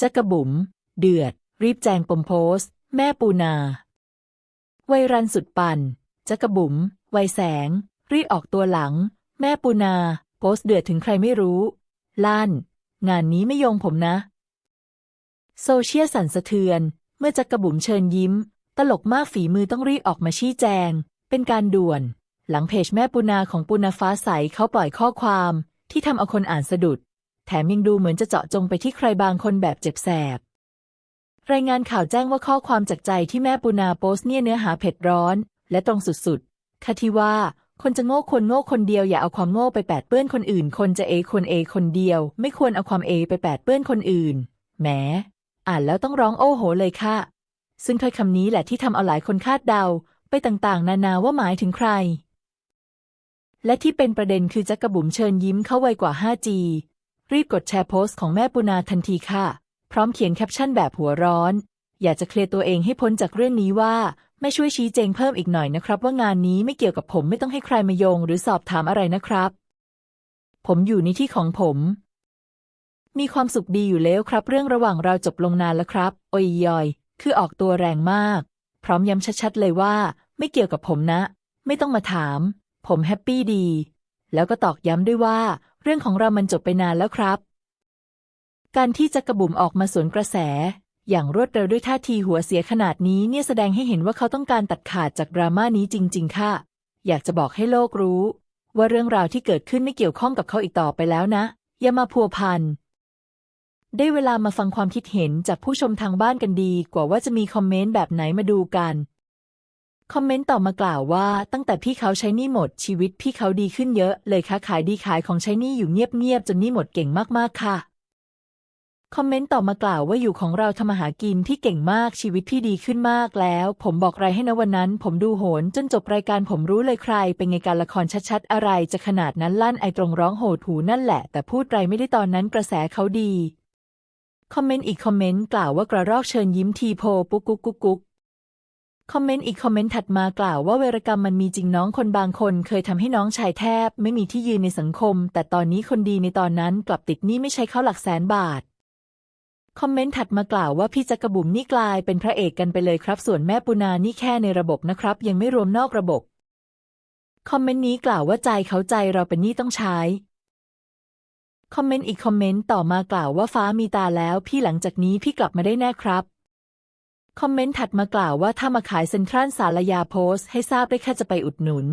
จักระบุ๋ม เดือด รีบแจงปมโพสต์แม่ปูนา วัยรันสุดปันจักระบุ๋ม วัยแสง รีบออกตัวหลัง แม่ปูนา โพสต์เดือดถึงใครไม่รู้ ลั่น งานนี้ไม่โยงผมนะ โซเชียลสั่นสะเทือน เมื่อจักกระบุ๋มเชิญยิ้ม ตลกมากฝีมือต้องรีบออกมาชี้แจง เป็นการด่วน หลังเพจแม่ปูนาของปูนาฟ้าใสเขาปล่อยข้อความที่ทำเอาคนอ่านสะดุด แถมยังดูเหมือนจะเจาะจงไปที่ใครบางคนแบบเจ็บแสบ รายงานข่าวแจ้งว่าข้อความจากใจที่แม่ปูนาโพสเนี่ยเนื้อหาเผ็ดร้อน และตรงสุดๆค่ะที่ว่าคนจะโง่คนโง่คนเดียวอย่าเอาความโง่ไปแปดเปื้อนคนอื่น คนจะเอคนเอคนเดียว ไม่ควรเอาความเอไปแปดเปื้อนคนอื่นแหมอ่านแล้วต้องร้องโอ้โหเลยค่ะ ซึ่งถ้อยคำนี้แหละที่ทำเอาหลายคนคาดเดา ไปต่างๆ นานาว่าหมายถึงใคร และที่เป็นประเด็นคือจักกระบุ๋มเชิญยิ้มเข้าไวกว่า 5G รีบกดแชร์โพสต์ของแม่ปุนาทันทีค่ะ พร้อมเขียนแคปชั่นแบบหัวร้อน อยากจะเคลียร์ตัวเองให้พ้นจากเรื่องนี้ว่า ไม่ช่วยชี้แจงเพิ่มอีกหน่อยนะครับ ว่างานนี้ไม่เกี่ยวกับผมไม่ต้องให้ใครมาโยง หรือสอบถามอะไรนะครับ ผมอยู่ในที่ของผม มีความสุขดีอยู่แล้วครับ เรื่องระหว่างเราจบลงนานแล้วครับ โอยยอย คือออกตัวแรงมาก พร้อมย้ำชัดๆเลยว่า ไม่เกี่ยวกับผมนะ ไม่ต้องมาถาม ผมแฮปปี้ดี แล้วก็ตอกย้ำด้วยว่า เรื่องของเรามันจบไปนานแล้วครับ การที่จักระบุ๋มออกมาสวนกระแส อย่างรวดเร็วด้วยท่าทีหัวเสียขนาดนี้เนี่ยแสดงให้เห็นว่าเขาต้องการตัดขาดจากดราม่านี้จริง ๆ ค่ะ อยากจะบอกให้โลกรู้ ว่าเรื่องราวที่เกิดขึ้นไม่เกี่ยวข้องกับเขาอีกต่อไปแล้วนะ อย่ามาพัวพันได้เวลามาฟังความคิดเห็นจากผู้ชมทางบ้านกันดีกว่าว่าจะมีคอมเมนต์แบบไหนมาดูกัน คอมเมนต์ต่อมากล่าวว่า ตั้งแต่พี่เขาใช้นี้หมดชีวิตพี่เขาดีขึ้นเยอะเลยค่ะขายดีขายของใช้นี้อยู่เงียบๆจนนี้หมดเก่งมากๆค่ะ คอมเมนต์ต่อมากล่าวว่าอยู่ของเราทำมาหากินพี่เก่งมากชีวิตพี่ดีขึ้นมากแล้ว ผมบอกไรให้นะวันนั้น ผมดูโหนจนจบรายการผมรู้เลยใคร เป็นไงการละครชัดๆ อะไรจะขนาดนั้นลั่นไอตรงร้องโหดหูนั่นแหละ แต่พูดไรไม่ได้ตอนนั้นกระแสเขาดี คอมเมนต์อีกคอมเมนต์กล่าวว่ากระรอกเชิญยิ้มทีโพปุ๊กกุ๊กกุ๊กกุ๊ก คอมเมนต์อีกคอมเมนต์ถัดมากล่าวว่าเวรกรรมมันมีจริงน้องคนบางคน เคยทำให้น้องชายแทบ ไม่มีที่ยืนในสังคม แต่ตอนนี้คนดีในตอนนั้นกลับติดหนี้ไม่ใช่เข้าหลักแสนบาท คอมเมนต์ถัดมากล่าวว่าพี่จักรบุ๋มนี่กลายเป็นพระเอกกันไปเลยครับ ส่วนแม่ปุนานี่แค่ในระบบนะครับ ยังไม่รวมนอกระบบ คอมเมนต์นี้กล่าวว่าใจเขาใจเราเป็นหนี้ต้องใช้คอมเมนต์อีกคอมเมนต์ต่อมากล่าวว่าฟ้ามีตาแล้ว พี่หลังจากนี้พี่กลับมาได้แน่ครับ คอมเมนต์ถัดมากล่าวว่าถ้ามาขายเซ็นทรัลสารยาโพสต์ให้ทราบได้แค่จะไปอุดหนุน